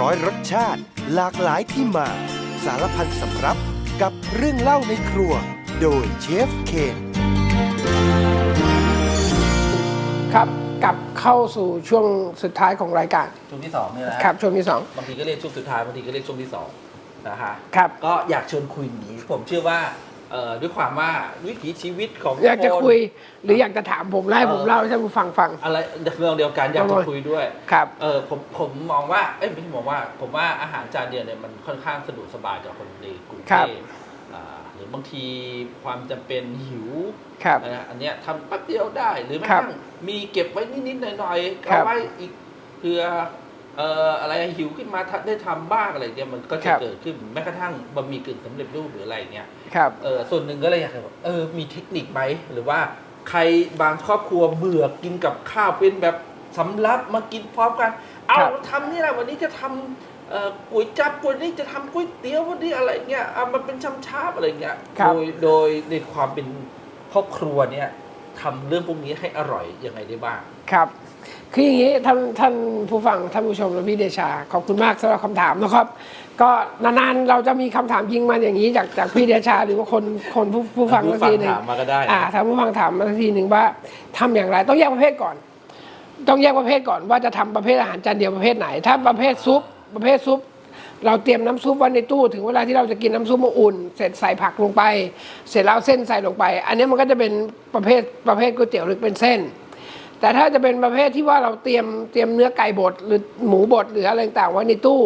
ร้อยรสชาติ หลากหลายที่มา สารพันสำรับกับเรื่องเล่าในครัว โดยเชฟเคนครับกลับเข้าสู่ช่วงสุดท้ายของรายการช่วงที่สองเนี่ยนะครับช่วงที่สอง บางทีก็เรียกช่วงสุดท้ายบางทีก็เรียกช่วงที่สองนะฮะครับ ก็อยากชวนคุยอย่างนี้ผมเชื่อว่า เอ่อด้วยความว่าวิถีชีวิตของอยากจะนคุยหรืออยากจะถามผมแล้วให้ผมเล่าให้ท่านผู้ฟังฟัง อะไรเรื่องเดียวกันอยากประจะมาณคุยด้วยครับ เออผมผมมองว่าเอ้ยไม่ใช่มองว่า ผมว่าอาหารจานเดียวเนี่ยมันค่อนข้างสะดวกสบายกับคนในกรุงคเทรับ พอ่าหรือบางทีความจำเป็นหิว ครับ นะอันเนี้ยทำแป๊บเดียวได้หรือแม้คกรัระบทั่งมีเก็บไว้นิดๆหน่อยๆครัเอาบไว้อีกเพื่อ เอ่ออะไรหิวขึ้นมาทำได้ทำบ้างอะไรเงี้ยมันก็คจะรับ เกิดขึ้นแม้กระทั่งบะหมี่กึ่งสำเร็จรูปหรืออะไรเงี้ยครับ เออส่วนหนึ่งก็เลยอยากจะบอกเออมีเทคนิคไหมหรือว่าใครบางครอบครัวเบื่อกินกับข้าวเป็นแบบสำรับมากินพร้อมกัน เอาครับทำนี่แหละวันนี้จะทำเอ่อก๋วยจั๊บวันนี้จะทำก๋วยเตี๋ยววันนี้อะไรเงี้ยเอามันเป็นชำชาบอะไรเงี้ยครับ โดยโดยในความเป็นพ่อครัวเนี่ยทำเรื่องพวกนี้ให้อร่อยยังไงได้บ้าง ครับ คืออย่างนี้ท่านท่านผู้ฟังท่านผู้ชมและพี่เดชา ขอบคุณมากสำหรับคำถามนะครับ ก็นานๆเราจะมีคำถามยิงมาอย่างนี้จากจากพี่เดชาหรือว่าคนคนผู้ผู้ฟังผู้สักฟังทีหนึ่ง ถามมาก็ได้อ่าท่านผู้ฟังถามมาสักทีหนึ่งว่าทำอย่างไรต้องแยกประเภทก่อน ต้องแยกประเภทก่อนว่าจะทำประเภทอาหารจานเดียวประเภทไหน ถ้าประเภทซุปประเภทซุป เราเตรียมน้ำซุปไว้ในตู้ถึงเวลาที่เราจะกินน้ำซุปมาอุ่น เสร็จใส่ผักลงไป เสร็จแล้วเส้นใส่ลงไป อันนี้มันก็จะเป็นประเภทประเภทก๋วยเตี๋ยวหรือเป็นเส้น แต่ถ้าจะเป็นประเภทที่ว่าเราเตรียมเตรียมเนื้อไก่บดหรือหมูบดหรืออะไรต่างๆไว้ในตู้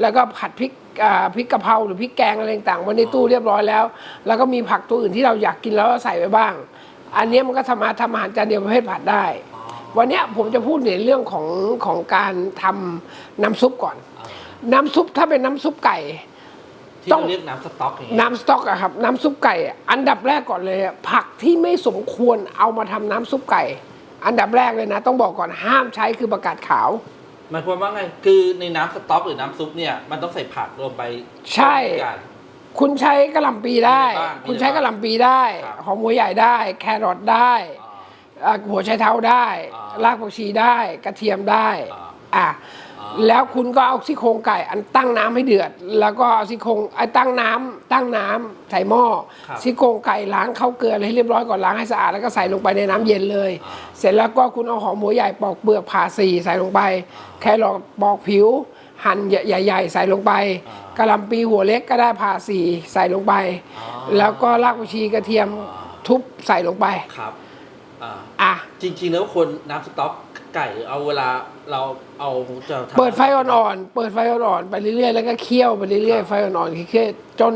แล้วก็ผัดพริกอ่าพริกกะเพราหรือพริกแกงอะไรต่างๆไว้ในตู้เรียบร้อยแล้ว แล้วก็มีผักตัวอื่นที่เราอยากกินแล้วก็ใส่ไว้บ้าง อันนี้มันก็สามารถทำอาหารจานเดียวประเภทผัดได้ วันเนี้ยผมจะพูดในเรื่องของของการทำน้ำซุปก่อน น้ำซุปถ้าเป็นน้ำซุปไก่ ที่ต้อง เราเรียกน้ำสต๊อกอย่างเงี้ยน้ำสต๊อกอะครับน้ำซุปไก่อะอันดับแรกก่อนเลยอะผักที่ไม่สมควรเอามาทำน้ำซุปไก่ อันดับแรกเลยนะ ต้องบอกก่อนห้ามใช้คือประกาศขาว หมายความว่าไง คือในน้ำสต๊อกหรือน้ำซุปเนี่ยมันต้องใส่ผักลงไปใช่ ด้วยกัน คุณใช้กระหล่ำปีได้ มีอะไรบ้างคุณใช้กระหล่ำปีได้ ครับ หอมหัวใหญ่ได้ แครอทได้อ่า อ่าหัวไชเท้าได้ อ่ารากผักชีได้ กระเทียมได้อ่า อะอ่า แล้วคุณก็เอาซี่โครงไก่อันตั้งน้ำให้เดือด แล้วก็เอาซี่โครงไอ้ตั้งน้ำตั้งน้ำใส่หม้อครับซี่โครงไก่ล้างเข้าเกลืออะไรให้เรียบร้อยก่อนล้างให้สะอาดแล้วก็ใส่ลงไปในน้ำเย็นเลยอ่าเสร็จแล้วก็คุณเอาหอมหัวใหญ่ปอกเปลือกผ่าสีใส่ลงไป แครอทปอกผิว หั่นใหญ่ ๆ ใส่ลงไปอ่ากระหลำปีหัวเล็กก็ได้ผ่าสีใส่ลงไปอ่าแล้วก็รากผักชีกระเทียมทุบใส่ลงไปครับอ่าอะจริงๆแล้วคนน้ำสต๊อก ไก่เอาเวลาเราเอาจะทำ เปิดไฟอ่อนๆ เปิดไฟอ่อนๆ ไปเรื่อยๆ แล้วก็เคี่ยวไปเรื่อยๆไฟอ่อนๆ เคี่ยวๆจน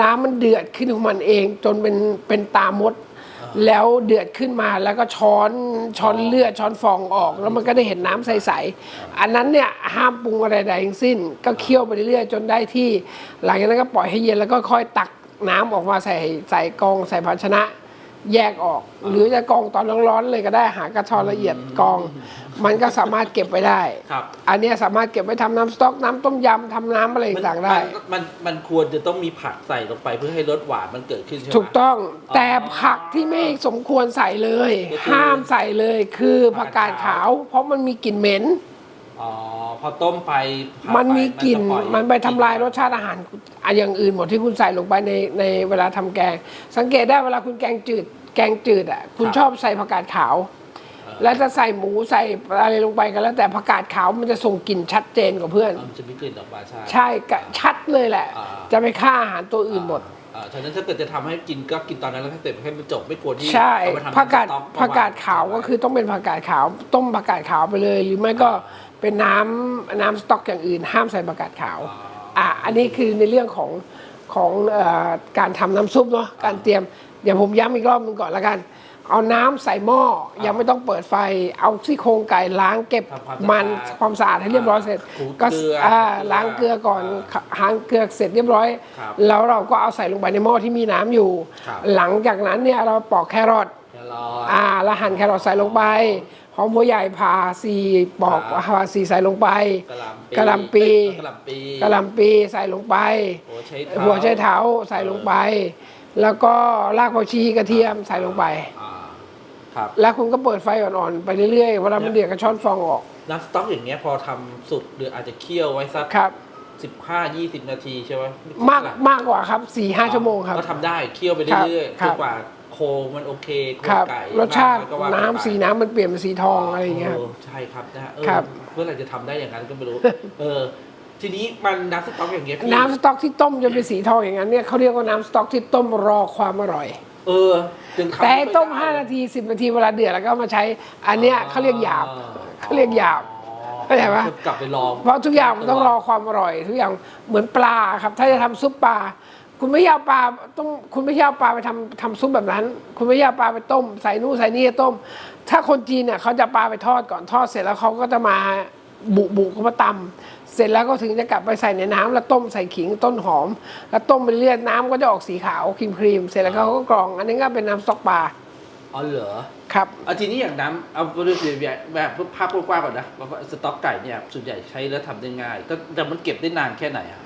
น้ำมันเดือดขึ้นของมันเอง จนเป็นเป็นตามด แล้วเดือดขึ้นมาแล้วก็ช้อนช้อนเลือดช้อนฟองออก แล้วมันก็ได้เห็นน้ำใสๆ อันนั้นเนี่ยห้ามปรุงอะไรใดทั้งสิ้น ก็เคี่ยวไปเรื่อยๆ จนได้ที่ หลังจากนั้นก็ปล่อยให้เย็นแล้วก็ค่อยตักน้ำออกมาใส่ใส่กรองใส่ภาชนะ แยกออก หรือจะกรองตอนร้อนๆเลยก็ได้หากระชอนละเอียดกรอง มันก็สามารถเก็บไว้ได้ ครับอันเนี้ยสามารถเก็บไว้ทำน้ำสต๊อกน้ำต้มยำทำน้ำอะไรมันต่างๆได้ มันมันมันควรจะต้องมีผักใส่ลงไปเพื่อให้รสหวานมันเกิดขึ้นใช่ไหม ถูกต้องอ๋อแต่ผักที่ไม่สมควรใส่เลย ก็คือห้ามใส่เลยคือผักกาดผักกาดขาขาววเพราะมันมีกลิ่นเหม็น อ๋อพอต้มไปผัดมันมีกลิ่น จะปล่อยมันไปทำลายรสชาติอาหารอะอย่างอื่นหมดที่คุณใส่ลงไปในในเวลาทำแกง สังเกตได้เวลาคุณแกงจืด แกงจืดอะ คุณชอบใส่ผักกาดขาวแล้วจะใส่หมูใส่อะไรลงไปกันแล้ว แต่ผักกาดขาวมันจะส่งกลิ่นชัดเจนกว่าเพื่อน มันจะมีกลิ่นออกมาใช่ ใช่กะชัดเลยแหละ อ่า จะไปฆ่าอาหารตัวอื่นหมด อ่าฉะนั้นถ้าเกิดจะทำให้กินก็กินตอนนั้นแล้วให้เสร็จให้มันจบไม่ควรที่ใช่เอาไปทำผักกาดน้ำสต๊อผักกาดขาวก็คือต้องเป็นผักกาดขาว ต้มผักกาดขาวไปเลย หรือไม่ก็ เป็นน้ำน้ำสต๊อกอย่างอื่น ห้ามใส่ผักกาดขาวอะอันนี้คือในเรื่องของของเอ่อการทำน้ำซุปเนาะการเตรียมเดี๋ยวผมย้ำอีกรอบหนึงก่อนละกัน เอาน้ำใส่หม้อยังไม่ต้องเปิดไฟ เอาซี่โครงไก่ล้างเก็บทำความมันสะอาดความสะอาดให้เรียบร้อยเสร็จถูก็เกลืออ่าเกลือล้างเกลือก่อนหางเกลือเสร็จเรียบร้อย ครับแล้วเราก็เอาใส่ลงไปในหม้อที่มีน้ำอยู่ ครับ หลังจากนั้นเนี่ยเราปอกแครอท แครอท อ่าแล้วหั่นแครอทใส่ลงไป หอมหัวใหญ่ผ่าสีปอกครับผ่าสีใส่ลงไปกระหลำปีกะหล่ำปีเอ้ยกระหลำปีกระหลำปีใส่ลงไป หัวไชเท้าหัวไชเท้าใส่ลงไป แล้วก็รากผักชีกระเทียมใส่ลงไป อ่าครับ แล้วคุณก็เปิดไฟอ่อนๆไปเรื่อยๆเวลามันเดือดก็ช้อนฟองออกน้ำสต๊อกอย่างเงี้ยพอทำสุกหรืออาจจะเคี่ยวไว้สักครับ สิบห้ายี่สิบนาทีใช่ไหมมากมากกว่าครับสี่ห้าชั่วโมงครับ ก็ทำได้เคี่ยวไปครับเรื่อยๆครัจบนกว่า โคมันโอเคโคครับไก่รสชาติมกก็ว่าน้ำไปสีน้ำมันเปลี่ยนเป็นสีทองอะไรอย่างเงี้ยโใช่ครับนะฮะเออครับ เมื่อไหร่จะทำได้อย่างนั้นก็ไม่รู้ เออ ทีนี้มันน้ำสต๊อกอย่างเงี้ยพี่ น้ำสต๊อกที่ต้มจนเป็นสีทองอย่างนั้นเนี่ยเขาเรียกว่าน้ำสต๊อกที่ต้มรอความอร่อย เออจึงทำแต่ให้ต้มไได้5 นาที 10 นาทีเวลาเดือดแล้วก็เอามาใช้อันเนี้ยเขาเรียกหยาบเขาเรียกหยาบ เข้าใจปะ กลับไปลองเพราะทุกอย่างมันต้องรอความอร่อย ทุกอย่างเหมือนปลาครับ ถ้าจะทำซุปปลา คุณไม่ใช่เอาปลาต้องคุณไม่ใช่เอาปลาไปทำทำซุปแบบนั้น คุณไม่ใช่เอาปลาไปต้ม ใส่นู่นใส่นี่ต้ม ถ้าคนจีนเนี่ยเขาจะปลาไปทอดก่อนทอดเสร็จแล้วเขาก็จะมาบุบุเขามาตำเสร็จแล้วก็ถึงจะกลับไปใส่ในน้ำแล้วต้มใส่ขิงต้นหอม แล้วต้มไปเรื่อยน้ำก็จะออกสีขาวครีมครีมๆเสร็จแล้วเขาก็กรอง อันนี้ก็เป็นน้ำสต๊อกปลาอ๋อเหรอครับเอาทีนี้อย่างน้ำเอาเรื่องแบบแบบภาพกว้างๆก่อนนะว่าสต๊อกไก่เนี่ยส่วนใหญ่ใช้แล้วทำได้ง่ายก็แต่มันเก็บได้นานแค่ไหนอะ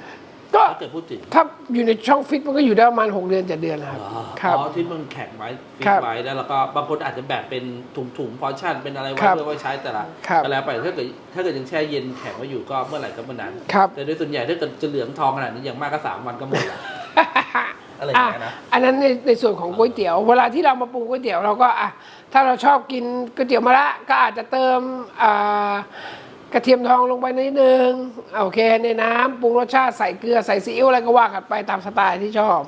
ก็ถ้าเกิดพูดถึงถ้าอยู่ในช่องฟิตมันก็อยู่ได้ประมาณ 6 เดือน7เดือนนะครับอ๋อครับ อ๋อที่มันแข็งไว้ฟิครักบไว้แล้วแล้วก็บางคนอาจจะแบบเป็นถุงๆพอชั่นเป็นอะไรไว้ครับเพื่อไว้ใช้แต่ละครับ ก็แล้วไปถ้าเกิดถ้าเกิดยังแช่เย็นแข็งไว้อยู่ก็เมื่อไหร่ก็เมื่อนั้น ครับ แต่โดยส่วนใหญ่ถ้าเกิดจะเหลืองทองขนาดนี้อย่างมากก็สามวันก็หมดละ อะไรอย่างเงี้ยนะ อ่อันนั้นในในส่วนของก๋วยเตี๋ยว เวลาที่เรามาปรุงก๋วยเตี๋ยวเราก็อะถ้าเราชอบกินก๋วยเตี๋ยวมะระก็อาจจะเติมอ่าก ระเทียมทองลงไปนิดนึงโอเค ในน้ำปรุงรสชาติใส่เกลือใส่ซีอิ๊วอะไรก็ว่ากันไปตามสไตล์ที่ชอบ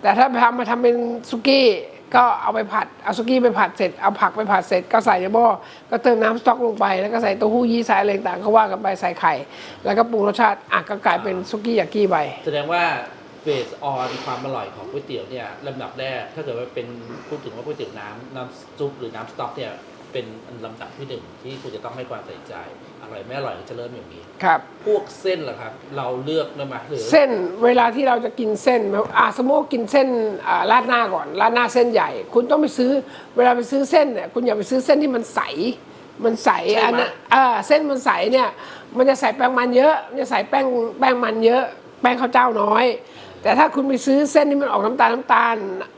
แต่ถ้าทำมาทำเป็นซุกี้ก็เอาไปผัดเอาซุกี้ไปผัดเสร็จเอาผักไปผัดเสร็จก็ใส่ในหม้อก็เติมน้ำสต๊อกลงไป แล้วก็ใส่เต้าหู้ยี้ใส่อะไรต่างๆก็ว่ากันไปใส่ไข่ แล้วก็ปรุงรสชาติอะก็กลายเป็นซุกี้ยากิไป แสดงว่าเบสออนความอร่อยของก๋วยเตี๋ยวเนี่ยลำดับแรกถ้าเกิดว่าเป็นพูดถึงว่าก๋วยเตี๋ยวน้ำน้ำซุปหรือน้ำสต๊อกเนี่ย เป็นลำดับที่หนึ่งที่คุณจะต้องให้ความใส่ใจอร่อยไม่อร่อยก็จะเริ่มอย่างนี้ ครับ พวกเส้นเหรอครับ เราเลือกได้ไหมหรือเส้นเวลาที่เราจะกินเส้นอ่าสมมติว่ากินเส้นอ่าราดหน้าก่อนราดหน้าเส้นใหญ่ คุณต้องไปซื้อเวลาไปซื้อเส้นเนี่ยคุณอย่าไปซื้อเส้นที่มันใส มันใสอันนั้นอ่าเส้นมันใสเนี่ยมันจะใส่แป้งมันเยอะมันจะใส่แป้งแป้งมันเยอะ แป้งข้าวเจ้าน้อย แต่ถ้าคุณไปซื้อเส้นที่มันออกน้ำตาลน้ำตาล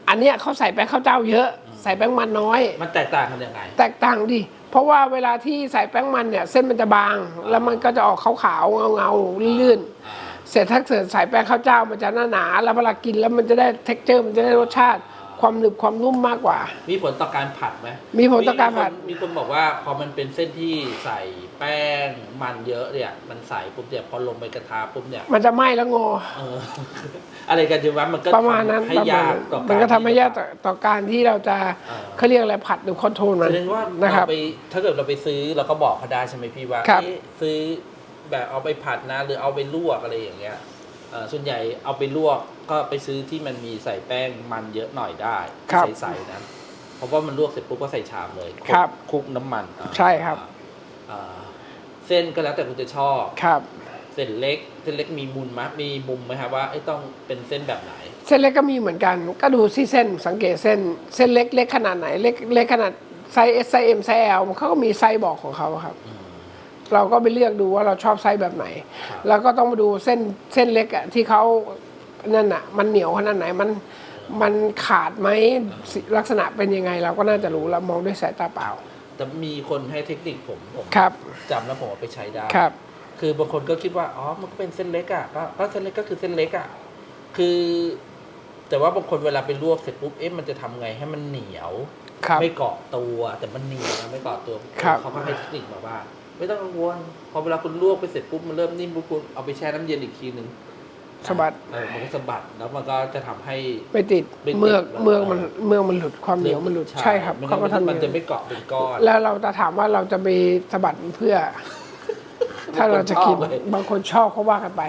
อันเนี้ยเขาใส่แป้งข้าวเจ้าเยอะ ใส่แป้งมันน้อย มันแตกต่างกันยังไง แตกต่างดิเพราะว่าเวลาที่ใส่แป้งมันเนี่ย เส้นมันจะบาง แล้วมันก็จะออกขาวๆเงาๆลื่นๆเสร็จถ้าเกิดใส่แป้งข้าวเจ้ามันจะหนาหนาๆแล้วเวลากินแล้วมันจะได้เท็กเจอร์มันจะได้รสชาติความหนึบความนุ่มมากกว่า มีผลต่อการผัดไหมมีผลต่อการผัด มีคนมีคนบอกว่าพอมันเป็นเส้นที่ใส่ แป้งมันเยอะเนี่ย มันใส่ปุ๊บเนี่ยพอลงไปกระทะปุ๊บเนี่ยมันจะไหม้แล้วงอเอออะไรกันจะว่ามันก็ประมาณนั้นทำให้ประมาณยากนั้นต่อมันก็ทำให้ยากต่อต่อการที่เราจะเออเขาเรียกอะไรผัดหรือคอนโทรลมันแสดงว่านะครับเราไปถ้าเกิดเราไปซื้อเราก็บอกเขาได้ใช่ไหมพี่ว่าครับเอ๊ะซื้อแบบเอาไปผัดนะ หรือเอาไปลวกอะไรอย่างเงี้ยเอ่อส่วนใหญ่เอาไปลวกก็ไปซื้อที่มันมีใส่แป้งมันเยอะหน่อยได้ครับใส่ๆนะเพราะว่ามันลวกเสร็จปุ๊บก็ใส่ชามเลยคลุกครับคลุกน้ำมันอ่าใช่ครับอ่า เส้นก็แล้วแต่คุณจะชอบครับ เส้นเล็ก เส้นเล็กมีมุมไหมมีมุมไหมครับว่าไอ้ยต้องเป็นเส้นแบบไหน เส้นเล็กก็มีเหมือนกัน ก็ดูที่เส้นสังเกตเส้น เส้นเล็กเล็กขนาดไหนเล็กเล็กขนาดไซส์ S ไซส์ M ไซส์ L เขาก็มีไซส์บอกของเขาครับ เราก็ไปเลือกดูว่าเราชอบไซส์แบบไหนครับแล้วก็ต้องมาดูเส้นเส้นเล็กอะที่เขานั่นอะมันเหนียวขนาดไหนมันมันขาดไหมสิลักษณะเป็นยังไง เราก็น่าจะรู้แล้วมองด้วยสายตาเปล่า แต่มีคนให้เทคนิคผมผมครับ จำแล้วผมเอาไปใช้ได้ครับ คือบางคนก็คิดว่าอ๋อมันก็เป็นเส้นเล็กอะก็ก็เส้นเล็กก็คือเส้นเล็กอะคือ แต่ว่าบางคนเวลาไปลวกเสร็จปุ๊บเอ๊ะมันจะทำไงให้มันเหนียว ครับ ไม่เกาะตัวแต่มันเหนียวนะไม่เกาะตัวครับ เขาก็ให้เทคนิคมาว่า ไม่ต้องกังวลพอเวลาคุณลวกไปเสร็จปุ๊บมันเริ่มนิ่มปุ๊บคุณเอาไปแช่น้ำเย็นอีกทีหนึ่ง สะบัด เออมันก็สะบัดแล้วมันก็จะทำให้ไม่ติดไม่ติดเมือกแล้วเมือกมันเมือกมันหลุดความเหนียวมันหลุดใช่ครับมันเขาก็ทำมันจะอย่างไม่เกาะเป็นก้อน แล้วเราจะถามว่าเราจะไปสะบัดเพื่อ ถ้าเราจะกิน บางคนชอบเลย บางคนชอบเขาว่ากันไป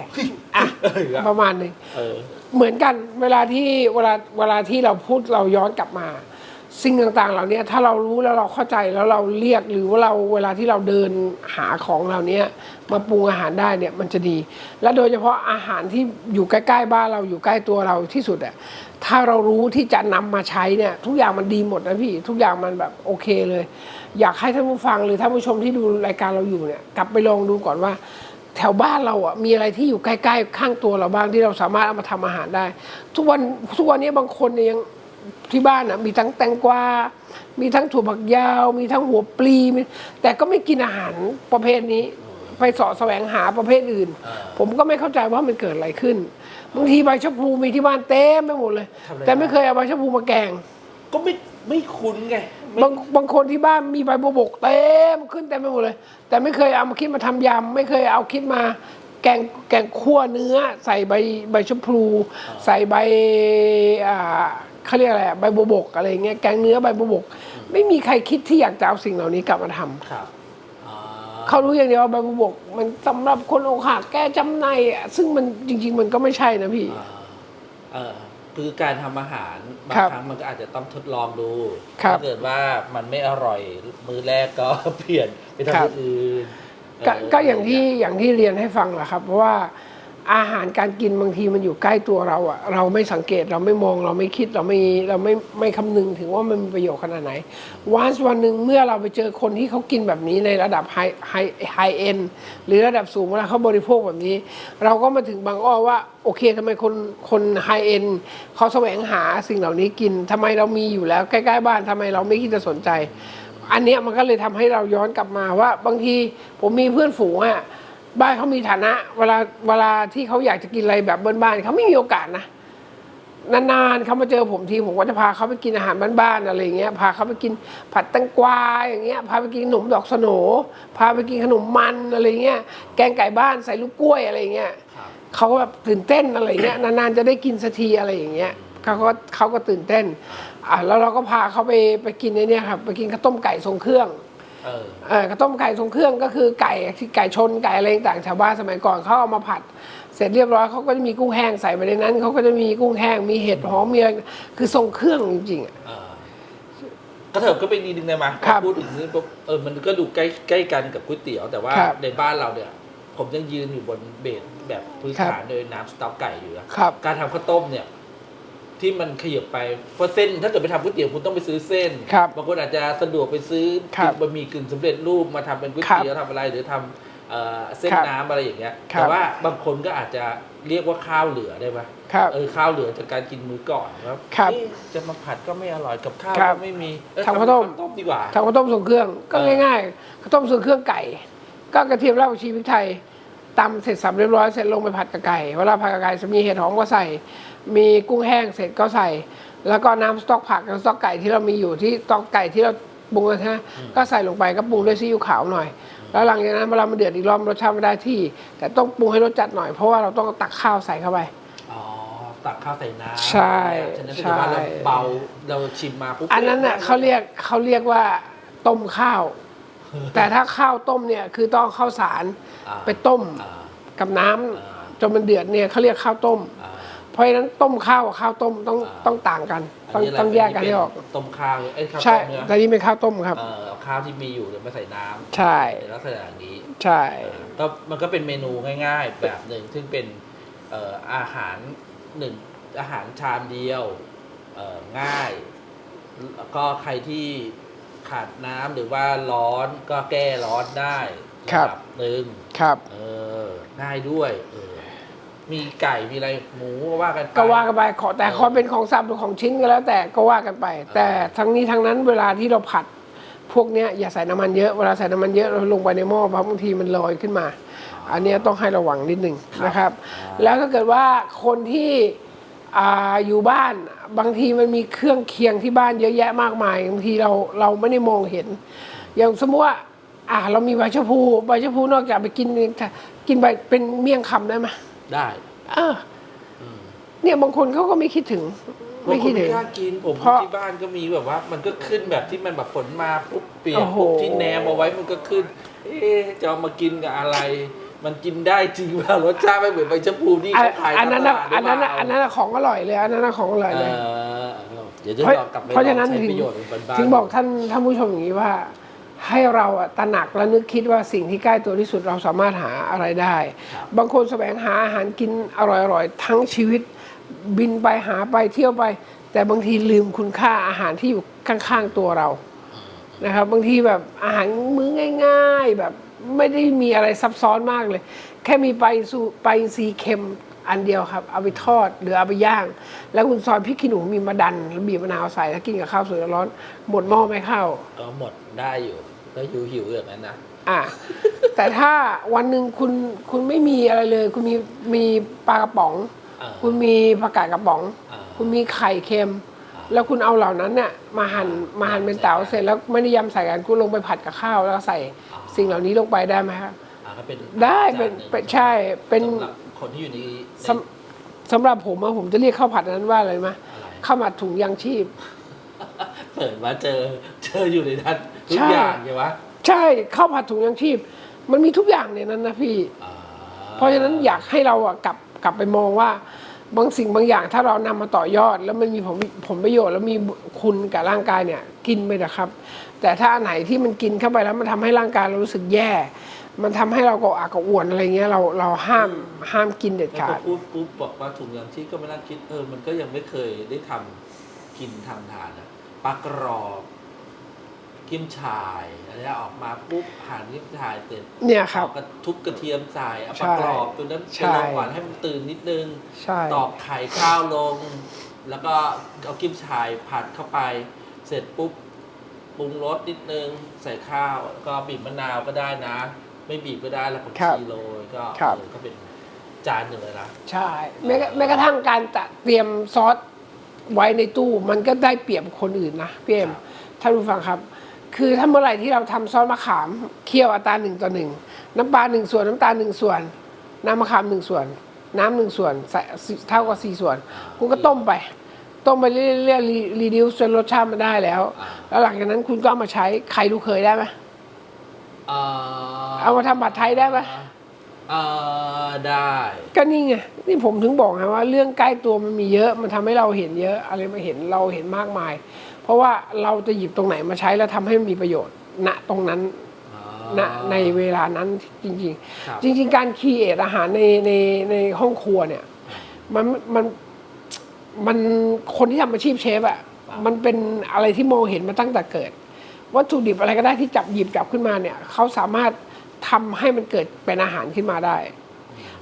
อะเออประมาณหนึง เออ เหมือนกันเวลาที่เวลาเวลาที่เราพูดเราย้อนกลับมา สิ่งต่างๆ เหล่านี้ถ้าเรารู้แล้วเราเข้าใจแล้วเราเรียกหรือว่าเราเวลาที่เราเดินหาของเหล่านี้มาปรุงอาหารได้เนี่ยมันจะดี และโดยเฉพาะอาหารที่อยู่ใกล้ๆบ้านเราอยู่ใกล้ตัวเราที่สุดอะถ้าเรารู้ที่จะนำมาใช้เนี่ยทุกอย่างมันดีหมดนะพี่ทุกอย่างมันแบบโอเคเลย อยากให้ท่านผู้ฟังหรือท่านผู้ชมที่ดูรายการเราอยู่เนี่ยกลับไปลองดูก่อนว่าแถวบ้านเราอะมีอะไรที่อยู่ใกล้ ๆ ข้างตัวเราบ้างที่เราสามารถเอามาทำอาหารได้ ทุกวันทุกวันนี้บางคนเนี่ยยัง ที่บ้านอะมีทั้งแตงกวา มีทั้งถั่วผักยาว มีทั้งหัวปลีมีแต่ก็ไม่กินอาหารประเภทนี้ ไปเสาะแสวงหาประเภทอื่นอ่าผมก็ไม่เข้าใจว่ามันเกิดอะไรขึ้น บางทีใบชะพลูมีที่บ้านเต็มไปหมดเลย ทำอะไร แต่ไม่เคยเอาใบชะพลูมาแกง ก็ไม่ไม่คุ้นไงไม่บางบางคนที่บ้านมีใบบัวบกเต็มขึ้นเต็มไปหมดเลย แต่ไม่เคยเอามาคิดมาทำยำไม่เคยเอาคิดมาแกงแกงคั่วเนื้อ ใส่ใบใบชะพลู ใส่ใบอ่า เขาเรียกอะไรอะใบบัวบกอะไรอย่างเงี้ยแกงเนื้อใบบัวบก ไม่มีใครคิดที่อยากจะเอาสิ่งเหล่านี้กลับมาทำครับอ่าเขารู้อย่างเดียวว่าใบบัวบก มันสำหรับคนอกหักแก้จำในอะซึ่งมันจริง ๆ มันก็ไม่ใช่นะพี่อ่าเออคือการทำอาหารบางครับครั้งมันก็อาจจะต้องทดลองดูครับถ้าเกิดว่ามันไม่อร่อยมือแรกก็เปลี่ยนไปครัทำบอย่างอื่นก็เก็อย่างที่อย่างที่เรียนให้ฟังแหละครับเพราะว่า อาหารการกินบางทีมันอยู่ใกล้ตัวเราอะเราไม่สังเกตเราไม่มองเราไม่คิดเราไม่เราไม่ไม่คำนึงถึงว่ามันมีประโยชน์ขนาดไหนวันวันหนึ่งเมื่อเราไปเจอคนที่เขากินแบบนี้ในระดับไฮไฮไฮเอ็นหรือระดับสูงเวลาเขาบริโภคแบบนี้ เราก็มาถึงบางอ้อว่าโอเคทำไมคนคนไฮเอ็นเขาแสวงหาสิ่งเหล่านี้กินทำไมเรามีอยู่แล้วใกล้ๆบ้านทำไมเราไม่คิดจะสนใจ อันเนี้ยมันก็เลยทำให้เราย้อนกลับมาว่าบางทีผมมีเพื่อนฝูงอะ บ้านเขามีฐานะ เวลาเวลาที่เขาอยากจะกินอะไรแบบบ้านๆเขาไม่มีโอกาสนะนานๆเขามาเจอผมทีผมก็จะพาเขาไปกินอาหารบ้านๆอะไรอย่างเงี้ยพาเขาไปกินผัดแตงกวาอย่างเงี้ยพาไปกินขนมดอกสโหนพาไปกินขนมมันอะไรเงี้ยแกงไก่บ้านใส่ลูกกล้วยอะไรเงี้ยครับเขาก็แบบตื่นเต้นอะไรเงี้ยนานๆจะได้กินสักทีอะไรอย่างเงี้ยเขาก็เขาก็ตื่นเต้นอะแล้วเราก็พาเขาไปไปกินในเนี่ยครับไปกินข้าวต้มไก่ทรงเครื่อง เออเออข้าวต้มไก่ทรงเครื่องก็คือไก่ที่ไก่ชนไก่อะไรต่างๆชาวบ้านสมัยก่อนเขาเอามาผัด เสร็จเรียบร้อยเขาก็จะมีกุ้งแห้งใส่ไปในนั้นเขาก็จะมีกุ้งแห้งมีเห็ดหอมมีอะไรคือทรงเครื่องจริงๆอะเออก็เถิบก็เป็นอีกนิดนึงได้ไหมครับพูดถึงนี่ปุ๊บเออมันก็ดูใกล้ใกล้กันกับก๋วยเตี๋ยว แต่ว่าครับในบ้านเราเนี่ย ผมยังยืนอยู่บนเบสแบบพื้นครับ ฐานโดยน้ำสต๊อกไก่อยู่นะครับ การทำข้าวต้มเนี่ย ที่มันขยับไปเพราะเส้น ถ้าเกิดไปทำก๋วยเตี๋ยวคุณต้องไปซื้อเส้นครับบางคนอาจจะสะดวกไปซื้อครับบะหมี่กึ่งสำเร็จรูปมาทำเป็นก๋วยเตี๋ยวทำอะไรหรือทำเอ่อเส้นครับน้ำอะไรอย่างเงี้ยครับ แต่ว่าบางคนก็อาจจะเรียกว่าข้าวเหลือได้ปะครับ เออข้าวเหลือจากการกินมื้อก่อนครับครับเอ๊ะจะมาผัดก็ไม่อร่อยกับข้าวครับก็ไม่มีเออทำข้าวต้มต้มดีกว่า ทำข้าวต้มทรงเครื่องก็เออ ง่ายๆข้าวต้มทรงเครื่องไก่ ก็กระเทียมรากผักชีพริกไทยตำเสร็จสับเรียบร้อยเสร็จลงไปผัดกับไก่เวลาผัดกับไก่จะมีเห็ดหอมก็ใส่ มีกุ้งแห้งเสร็จก็ใส่ แล้วก็น้ำสต๊อกผักกับสต๊อกไก่ที่เรามีอยู่ที่สต๊อกไก่ที่เราปรุงแล้วใช่ไหมก็ใส่ลงไปก็ปรุงด้วยซีอิ๊วขาวหน่อย แล้วหลังจากนั้นเวลามันเดือดอีกรอบรสชาติไม่ได้ที่ แต่ต้องปรุงให้รสจัดหน่อยเพราะว่าเราต้องตักข้าวใส่เข้าไป อ๋อตักข้าวใส่น้ำใช่ฉะนั้นถ้าเกิดว่าเราใช่ เบาเราชิมมาปุ๊บอันนั้นน่ะเขาเรียกเขาเรียกว่าต้มข้าว แต่ถ้าข้าวต้มเนี่ยคือต้องเอาข้าวสารอ่าไปต้มอ่ากับน้ำอ่าจนมันเดือดเนี่ยเขาเรียกข้าวต้ม อ่า เพราะฉะนั้นต้มข้าวกับข้าวต้มต้องอ่า ต้องต่างกัน ต้องนนี้ะไรต้องแยกกันให้ออกเป็นต้มข้าวเอ้ยข้าวใช่ต้มเนื้อแต่นี่เป็นข้าวต้มครับ เอ่อเอาข้าวที่มีอยู่เดี๋ยวมาใส่น้ำใช่ในลักษณะอย่างนี้ใช่ ก็มันก็เป็นเมนูง่าย ๆ แบบหนึ่งซึ่งเป็นเอ่ออาหารหนึ่งอาหารชามเดียวเอ่อง่ายแล้วก็ใครที่ขาดน้ำหรือว่าร้อนก็แก้ร้อนได้ครับะดัหนึ่ง ครับ เออง่ายด้วย เออ มีไก่มีอะไรหมูก็ว่ากันไป ก็ว่ากันไปขอแต่ขอเป็นของสับหรือของชิ้นก็แล้วแต่ก็ว่ากันไป แต่ทั้งนี้ทั้งนั้นเวลาที่เราผัดพวกเนี้ยอย่าใส่น้ำมันเยอะเวลาใส่น้ำมันเยอะเราลงไปในหม้อเพราะบางทีมันลอยขึ้นมา อันเนี้ยต้องให้ระวังนิดหนึ่งนะครับ แล้วถ้าเกิดว่าคนที่อ่าอยู่บ้านบางทีมันมีเครื่องเคียงที่บ้านเยอะแยะมากมายบางทีเราเราไม่ได้มองเห็น อย่างสมมติว่าอ่าเรามีใบชะพูใบชะพูนอกจากไปกินกินใบเป็นเมี่ยงคำได้ไหม ได้เอออืมเนี่ยบางคนเขาก็ไม่คิดถึง บาไม่งคคินดไม่ถึงกล้ากินผมเพราะที่บ้านก็มีแบบว่า มันก็ขึ้นแบบที่มันแบบฝนมาปุ๊บเปียโอ้กโห ปุ๊บที่แนมเอาไว้มันก็ขึ้น เอ๊ะจะเอามากินกับอะไร มันกินได้จริงเปล่ารสชาติไม่เหมือนใบชะพูที่อันเขาขายอันนั้นน่ะตามตลาดหรือันนั้นน่ะเปล่าอันนั้นน่ะของอร่อยเลย อันนั้นน่ะของอร่อยเอเลยอเดี๋ยวจะเพราะลองกลับไปเพราะฉะนั้นลองใช้ถึงประโยชน์เป็นบ้านๆถึงบอกท่านท่านผู้ชมอย่างนี้ว่า ให้เราอะตระหนักและนึกคิดว่าสิ่งที่ใกล้ตัวที่สุดเราสามารถหาอะไรได้ครับบางคนแสวงหาอาหารกินอร่อยๆ ทั้งชีวิตบินไปหาไปเที่ยวไป แต่บางทีลืมคุณค่าอาหารที่อยู่ข้างๆตัวเรานะครับบางทีแบบอาหารมื้อง่าย ๆ แบบไม่ได้มีอะไรซับซ้อนมากเลย แค่มีไปสู่ไปซีย์เค็ม อันเดียวครับ เอาไปทอดหรือเอาไปย่าง แล้วคุณซอยพริกขี้หนูมีมะดันแล้วบีบมะนาวใส่แล้วกินกับข้าวสวยร้อนๆหมดหม้อไม่เข้าก็หมดได้อยู่ก็หิวหิวๆอย่างนั้นนะอะ แต่ถ้าวันหนึ่งคุณคุณไม่มีอะไรเลย คุณมีมีปลากระป๋องอ่าคุณมีผักกาดกระป๋องอ่าคุณมีไข่เค็ม อ่า แล้วคุณเอาเหล่านั้นเนี่ยมาหั่นอ่ามมาหั่นเป็นใส่เต๋ากันเสร็จแล้วไม่ได้ยำใส่กันคุณลงไปผัดกับข้าวแล้วก็ใส่อ่าสิ่งเหล่านี้ลงไปได้ไหมครับ อ่าก็เป็นได้เป็นเป็นใช่เป็นสำหรับ คนที่อยู่ในสำสำหรับผมอะผมจะเรียกข้าวผัดนั้นว่าอะไรไหมอะไรข้าวผัดถุงยางชีพ เปิดมาเจอเจออยู่ในนั้นทุกใช่อย่างใช่ไหมใช่ข้าวผัดถุงยางชีพ มันมีทุกอย่างในนั้นนะพี่อ่าเพราะฉะนั้นอยากให้เราอะกลับกลับไปมองว่าบางสิ่งบางอย่างถ้าเรานำมาต่อยอด แล้วมันมีผลผลประโยชน์แล้วมีคุณกับร่างกายเนี่ย กินไปนะครับ แต่ถ้าอันไหนที่มันกินเข้าไปแล้วมันทำให้ร่างกายเรารู้สึกแย่ มันทำให้เรากระอักกระอ่วนอะไรเงี้ยเราเราห้ามห้ามกินเด็ดแล้วขาพอดพูดปุ๊บบอกว่าถุงยางชีพก็ไม่น่าคิดเออมันก็ยังไม่เคยได้ทำกินทำทานนะปลากรอบกิมฉ่ายอันเนี้ยออกมาปุ๊บหั่นกิมฉ่ายเสร็จเนี่ยครับเอากระทุบกระเทียมใส่เอาใช่ปลากรอบตัวนั้นใช่เป็นลงหวานให้มันตื่นนิดนึงใช่ตอกไข่ข้าวลง แล้วก็เอากิมฉ่ายผัดเข้าไป เสร็จปุ๊บปรุงรสนิดนึงใส่ข้าวแล้วก็บีบมะนาวก็ได้นะ ไม่บีบก็ได้แล้วผักครับชีโรยก็ครับ เออก็เป็นจานหนึ่งเลยนะ ใช่แม้กระแม้กระทั่งการจะเตรียมซอสไว้ในตู้มันก็ได้เปรียบคนอื่นนะพี่เอ็มครับ ท่านผู้ฟังครับ คือถ้าเมื่อไหร่ที่เราทำซอสมะขามเคี่ยวอัตราหนึ่งต่อหนึ่งน้ำปลาหนึ่งส่วนน้ำตาลหนึ่งส่วน น้ำมะขามหนึ่งส่วน น้ำหนึ่งส่วนใส่เท่ากับสี่ส่วนคุณก็ต้มไป ต้มไปเรื่อยๆรีดิวจนรสชาติมันได้แล้ว อ่า แล้วหลังจากนั้นคุณก็เอามาใช้ไข่ลูกเคยได้ไหม เอ่อ เอามาทำผัดไทยได้ไหมเอ่อได้ ก็นี่ไงนี่ผมถึงบอกไงว่า เรื่องใกล้ตัวมันมีเยอะมันทำให้เราเห็นเยอะ อะไรมาเห็นเราเห็นมากมาย เพราะว่าเราจะหยิบตรงไหนมาใช้แล้วทำให้มันมีประโยชน์ ณตรงนั้นอ๋อณในเวลานั้นจริงครับๆจริง ๆ การคีเอทอาหารในในในห้องครัวเนี่ย มันมันมันคนที่ทำอาชีพเชฟอะมันเป็นอะไรที่มองเห็นมาตั้งแต่เกิด วัตถุดิบอะไรก็ได้ที่จับหยิบจับขึ้นมาเนี่ยเขาสามารถ ทำให้มันเกิดเป็นอาหารขึ้นมาได้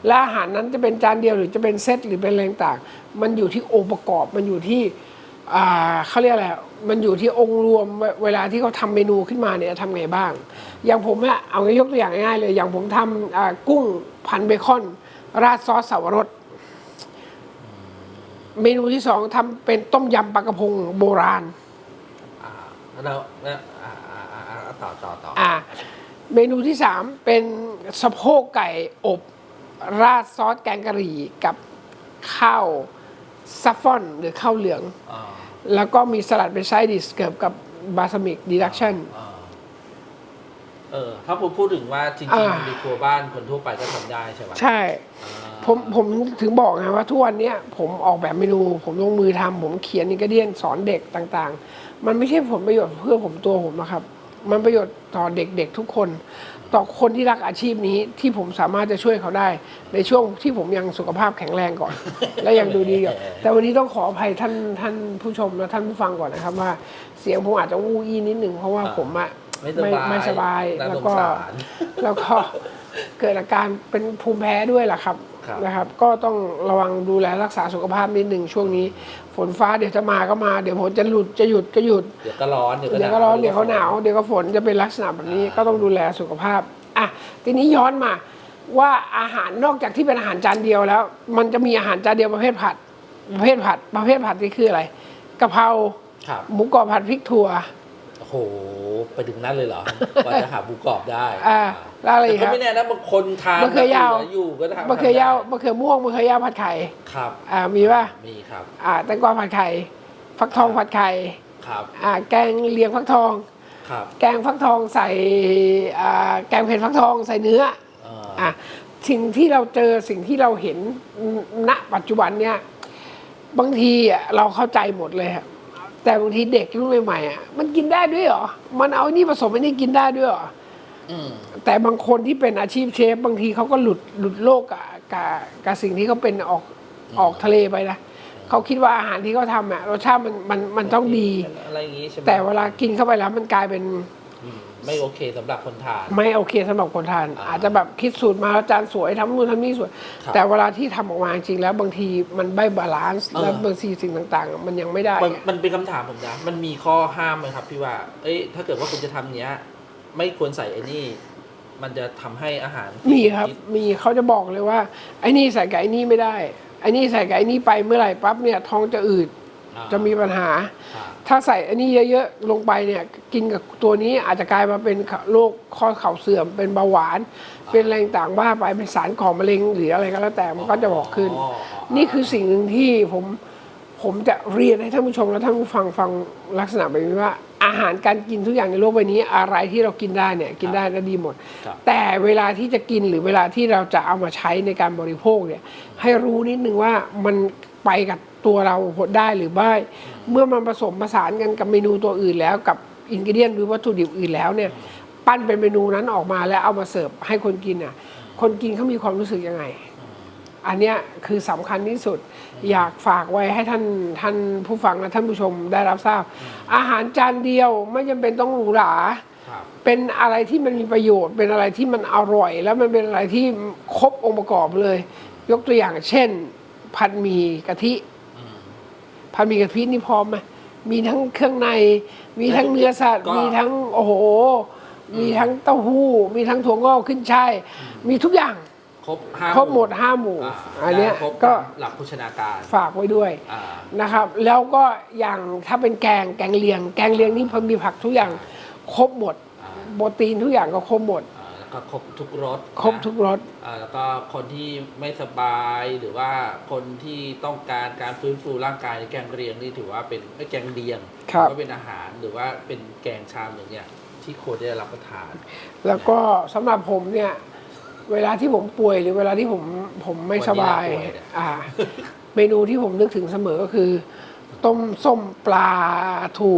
และอาหารนั้นจะเป็นจานเดียวหรือจะเป็นเซตหรือเป็นอะไรต่างๆมันอยู่ที่องค์ประกอบมันอยู่ที่อ่าเขาเรียกอะไรมันอยู่ที่องค์รวมเวเวลาที่เขาทำเมนูขึ้นมาเนี่ยทำไงบ้าง อย่างผมเนี่ยเอายกตัวอย่างง่ายๆเลย อย่างผมทำอ่ากุ้งพันเบคอน ราดซอสสับปะรดเมนูที่สองทำเป็นต้มยำปลากระพงโบราณอ่าแล้วแล้วอ่าอ่าอ่าอ่าต่อต่อต่ออ่า เมนูที่สามเป็นสะโพกไก่อบ ราดซอสแกงกะหรี่กับข้าวซัฟฟอนหรือข้าวเหลือง อ่าแล้วก็มีสลัดเป็นไซดิสเกิบกับบาสมิกดีดักชั่น อ่าเออ ถ้าผมพูดถึงว่าจริงอ่า ๆในครัวบ้านคนทั่วไปก็ทำได้ใช่ไหมใช่ อ่าผมผมถึงบอกไงว่าทุกวันเนี้ยผมออกแบบเมนู ผมลงมือทำผมเขียนอินกเดียนสอนเด็กต่างๆ มันไม่ใช่ผลประโยชน์เพื่อผมตัวผมนะครับ มันประโยชน์ต่อเด็กๆทุกคน ต่อคนที่รักอาชีพนี้ที่ผมสามารถจะช่วยเขาได้ ในช่วงที่ผมยังสุขภาพแข็งแรงก่อน และยังดูดีก่อนแต่วันนี้ต้องขออภัยท่านท่านผู้ชมและท่านผู้ฟังก่อนนะครับว่า เสียงผมอาจจะวูอี้นิดนึงเพราะว่าผมอะไม่สบายไม่สบายน่าแล้วสงก็สารแล้วก็เกิดอาการเป็นภูมิแพ้ด้วยล่ะครับครับนะครับ ก็ต้องระวังดูแลรักษาสุขภาพนิดหนึ่งช่วงนี้ ฝนฟ้าเดี๋ยวจะมาก็มา เดี๋ยวฝนจะหลุดจะหยุดก็หยุด เดี๋ยวก็ร้อนเดี๋ยวก็เดี๋ยวก็ร้อนเดี๋ยวก็หนาวเดี๋ยวก็ฝนจะเป็นลักษณะแบบนี้ก็ต้องดูแลสุขภาพอะทีนี้ย้อนมาว่าอาหารนอกจากที่เป็นอาหารจานเดียวแล้ว มันจะมีอาหารจานเดียวประเภทผัด ประเภทผัด ประเภทผัดนี่คืออะไรกะเพราครับหมูกรอบผัดพริกถั่ว โอ้โหไปถึงนั่นเลยเหรอกว่าจะหาหมูกรอบได้อ่าแล้วอะไรอีแต่กครับก็ไม่แน่นะบางคนทานมะเขือยาวแบบเหลือยู่ก็ทานมะเขือยาวได้มะเขือม่วงมะเขือยาวผัดไข่ครับ อ่ามีป่ะมีครับอ่าแตงกวาผัดไข่ฟักทองผัดไข่ครับอ่าแกงเลียงฟักทอง ครับแกงฟักทองใส่อ่าแกงเผ็ดฟักทองใส่เนื้อเอ่อออะสิ่งที่เราเจอสิ่งที่เราเห็นณปัจจุบันเนี่ยบางทีอะเราเข้าใจหมดเลยอะ แต่บางทีเด็กรุ่นใหม่ๆอะมันกินได้ด้วยเหรอ มันเอานี่ผสมไอ้นี่กินได้ด้วยเหรออืมแต่บางคนที่เป็นอาชีพเชฟ บางทีเขาก็หลุดหลุดโลกกับกับกับสิ่งที่เขาเป็นออกออกทะเลไปนะเขาคิดว่าอาหารที่เขาทำอะรสชาติมันมันมันต้องดี อะไรอย่างงี้ใช่ไหมแต่เวลากินเข้าไปแล้วมันกลายเป็นอืม ไม่โอเคสำหรับคนทาน ไม่โอเคสำหรับคนทาน อ่าอาจจะแบบคิดสูตรมาแล้วจานสวยทำนู่นทำนี่สวย ครับแต่เวลาที่ทำออกมาจริงๆแล้วบางทีมันไม่บาลานซ์เออ แล้วบางทีสิ่งต่างๆ มันยังไม่ได้มันไงมันเป็นคำถามผมนะ มันมีข้อห้ามไหมครับพี่ว่า เอ้ย ถ้าเกิดว่าคุณจะทำเนี้ย ไม่ควรใส่ไอ้นี่ มันจะทำให้อาหารมีครับ มีเขาจะบอกเลยว่าไอ้นี่ใส่กับไอ้นี่ไม่ได้ไอ้นี่ใส่กับไอ้นี่ไปเมื่อไหร่ปั๊บเนี่ยท้องจะอืดอ่าจะมีปัญหา อ่า ถ้าใส่อันนี้เยอะๆลงไปเนี่ยกินกับตัวนี้อาจจะกลายมาเป็นโรคข้อเข่าเสื่อม เป็นเบาหวาน เป็นอะไรต่างๆว่าไปเป็นสารก่อมะเร็งหรืออะไรก็แล้วแต่มันก็จะบอกขึ้น นี่คือสิ่งหนึ่งที่ผมผมจะเรียนให้ท่านผู้ชมและท่านผู้ฟังฟังลักษณะแบบนี้ว่า อาหารการกินทุกอย่างในโลกใบนี้อะไรที่เรากินได้เนี่ยกินได้และดีหมดครับแต่เวลาที่จะกินหรือเวลาที่เราจะเอามาใช้ในการบริโภคเนี่ยให้รู้นิดนึงว่ามันไปกับ ตัวเราได้หรือไม่ เมื่อมันผสมผสานกันกับเมนูตัวอื่นแล้วกับอินกิเดียนหรือวัตถุดิบอื่นแล้วเนี่ยปั้นเป็นเมนูนั้นออกมาแล้วเอามาเสิร์ฟให้คนกินอะคนกินเขามีความรู้สึกยังไง อันเนี้ยคือสำคัญที่สุดอยากฝากไว้ให้ท่านท่านผู้ฟังและท่านผู้ชมได้รับทราบ อาหารจานเดียวไม่จำเป็นต้องหรูหราครับเป็นอะไรที่มันมีประโยชน์ เป็นอะไรที่มันอร่อย แล้วมันเป็นอะไรที่ครบองค์ประกอบเลย ยกตัวอย่างเช่น ผัดหมี่กะทิอืม ผัดหมี่กะทินี่พร้อมไหมมีทั้งเครื่องใน มีทั้งเนื้อสัตว์ ก็ มีทั้งโอ้โห มีทั้งเต้าหู้ มีทั้งถั่วงอกขึ้นช่ายมีทุกอย่างครบห้าครบหมดห้าหมู่อ่าอันเนี้ยครบก็หลักโภชนาการฝากไว้ด้วยอ่านะครับ แล้วก็อย่างถ้าเป็นแกงแกงเลียง แกงเลียงนี่พอมีผักทุกอย่างครบหมด อ่า โปรตีนทุกอย่างก็ครบหมดอ่าแล้ว ก็ครบทุกรสครบนะทุกรสอ่าแล้วก็คนที่ไม่สบายหรือว่าคนที่ต้องการการฟื้นฟูร่างกายในแกงเรียงนี่ถือว่าเป็นไม่แกงเรียงครับว่าเป็นอาหารหรือว่าเป็นแกงชามหนึ่งเนี่ยที่ควรได้รับประทาน แล้วก็สำหรับผมเนี่ย เวลาที่ผมป่วยหรือเวลาที่ผมผมไม่สบายวันนี้เราป่วยเนี่ยอ่า เมนูที่ผมนึกถึงเสมอก็คือ ต้มส้มปลาทู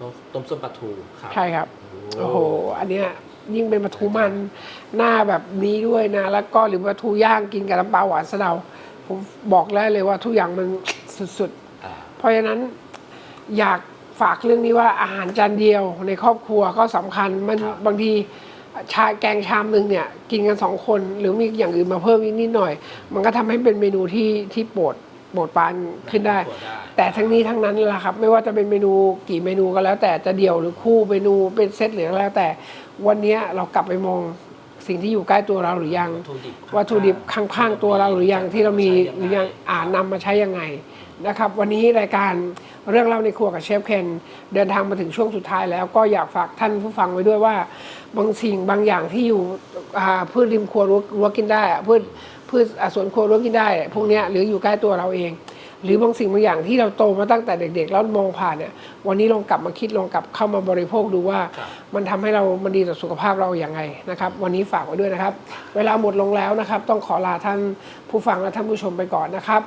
ต้มต้มส้มปลาทูครับใช่ครับโอ้โห อันเนี้ย ยิ่งเป็นปลาทูมันหน้าแบบนี้ด้วยนะ แล้วก็หรือปลาทูย่างกินกับน้ำปลาหวานสะเดา ผมบอกได้เลยว่าทุกอย่างมันสุดๆอ่าเพราะฉะนั้นอยากฝากเรื่องนี้ว่าอาหารจานเดียวในครอบครัวก็สำคัญมันครับบางทีชาแกงชามหนึ่งเนี่ยกินกันสองคน หรือมีอย่างอื่นมาเพิ่มอีกนิดหน่อย มันก็ทำให้เป็นเมนูที่ที่โปรด โปรดปรานขึ้นได้ควรได้ แต่ทั้งนี้ทั้งนั้นแหละครับ ไม่ว่าจะเป็นเมนูกี่เมนูก็แล้ว แต่จะเดี่ยวหรือคู่เมนูเป็นเซตหรืออะไรแล้วแต่วันเนี้ยเรากลับไปมองสิ่งที่อยู่ใกล้ตัวเราหรือยังวัตถุดิบวัตถุดิบข้างๆตัวเราหรือยังที่เรามีใช้หรือยังอ่านนำมาใช้ยังไงนะครับ วันนี้รายการเรื่องเล่าในครัวกับเชฟเคนเดินทางมาถึงช่วงสุดท้ายแล้วก็อยากฝากท่านผู้ฟังไว้ด้วยว่า บางสิ่งบางอย่างที่อยู่อ่าพืชริมครัวรั้วรั้วกินได้อะพืช พืชอ่าสวนครัวรั้วกินได้ พวกเนี้ยหรืออยู่ใกล้ตัวเราเอง หรือบางสิ่งบางอย่างที่เราโตมาตั้งแต่เด็กๆ แล้วมองผ่านเนี่ยวันนี้ลองกลับมาคิดลองกลับเข้ามาบริโภคดูว่าครับมันทำให้เรามันดีต่อสุขภาพเราอย่างไงนะครับ วันนี้ฝากไว้ด้วยนะครับ เวลาหมดลงแล้วนะครับ ต้องขอลาท่านผู้ฟังและท่านผู้ชมไปก่อนนะครับ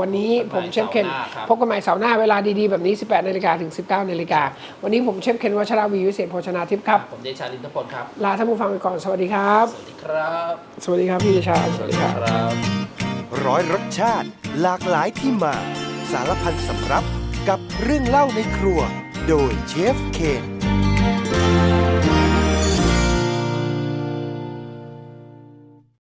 วันนี้ผมเชฟเคนพบกันใหม่เสาร์หน้าเวลาดีๆ แบบนี้ 18นาฬิกาถึง 19นาฬิกาวันนี้ผมเชฟเคนวัชราวีวิเศษโภชนาทิพย์ครับผมเดชาลินทพลครับลาท่านผู้ฟังไปก่อนสวัสดีครับ สวัสดีครับ สวัสดีครับพี่เดชาสวัสดีครับครับ ร้อยรสชาติ หลากหลายที่มา สารพันสำรับกับเรื่องเล่าในครัว โดยเชฟเคน